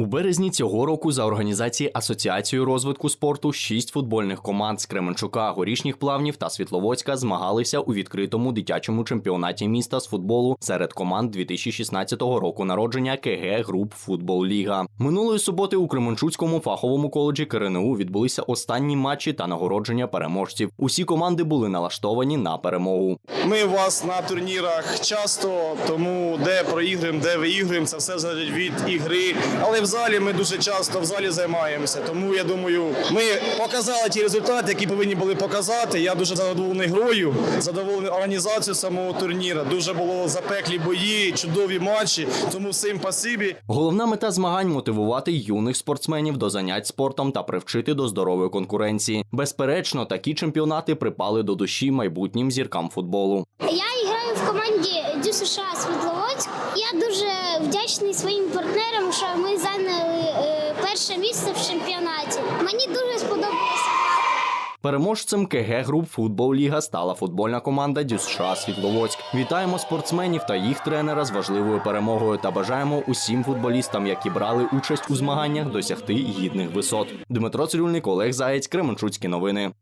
У березні цього року за організації Асоціацією розвитку спорту шість футбольних команд з Кременчука, Горішніх плавнів та Світловодська змагалися у відкритому дитячому чемпіонаті міста з футболу серед команд 2016 року народження КГ Груп Футбол Ліга. Минулої суботи у Кременчуцькому фаховому коледжі КРНУ відбулися останні матчі та нагородження переможців. Усі команди були налаштовані на перемогу. Ми вас на турнірах часто, тому де проіграємо, де виіграємо, це все залежить від ігри. Але залі ми дуже часто в залі займаємося. Тому я думаю, ми показали ті результати, які повинні були показати. Я дуже задоволений грою, задоволений організацією самого турніра. Дуже було запеклі бої, чудові матчі. Тому всім пасибі. Головна мета змагань мотивувати юних спортсменів до занять спортом та привчити до здорової конкуренції. Безперечно, такі чемпіонати припали до душі майбутнім зіркам футболу. Я граю в команді Дю США Світловодськ. Я дуже вдячний своїм партнерам, що ми зайняли е, перше місце в чемпіонаті. Мені дуже сподобалося. Переможцем КГ груп Футбол Ліга стала футбольна команда ДЮСШ Світловодськ. Вітаємо спортсменів та їх тренера з важливою перемогою та бажаємо усім футболістам, які брали участь у змаганнях, досягти гідних висот. Дмитро Цирюльник, Олег Заєць, Кременчуцькі новини.